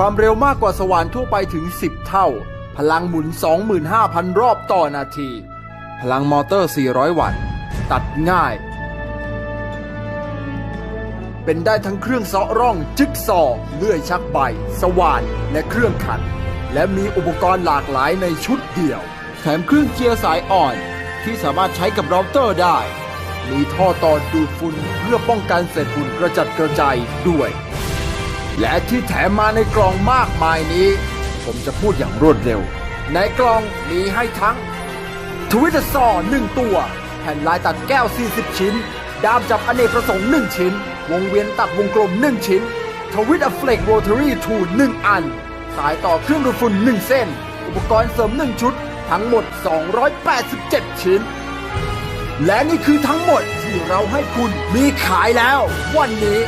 ความเร็วมากกว่าสว่านทั่วไปถึง 10 เท่า พลังหมุน 25,000 รอบต่อนาที พลังมอเตอร์ 400 วัตต์ ตัดง่าย เป็นได้ทั้งเครื่องเซาะร่องจิ๊กซอเลื่อยชักใบ สว่านและเครื่องขัด และมีอุปกรณ์หลากหลายในชุดเดียว แถมเครื่องเจียร์สายอ่อนที่สามารถใช้กับเราเตอร์ได้ มีท่อต่อดูดฝุ่นเพื่อป้องกันเศษฝุ่นกระจัดกระจายด้วย และที่แถมมาในกล่องมากมายนี้ ผมจะพูดอย่างรวดเร็ว ในกล่องมีให้ทั้งทวิตซอหนึ่งตัว แผ่นลายตัดแก้ว 40 ชิ้น ดามจับอเนกประสงค์ 1 ชิ้น วงเวียนตัดวงกลม 1 ชิ้น ทวิตเฟลกโรตารี่ทู1อัน สายต่อเครื่องดูดฝุ่น 1 เส้น อุปกรณ์เสริม 1 ชุด ทั้งหมด 287 ชิ้น และนี่คือทั้งหมดที่เราให้คุณมีขายแล้ว วันนี้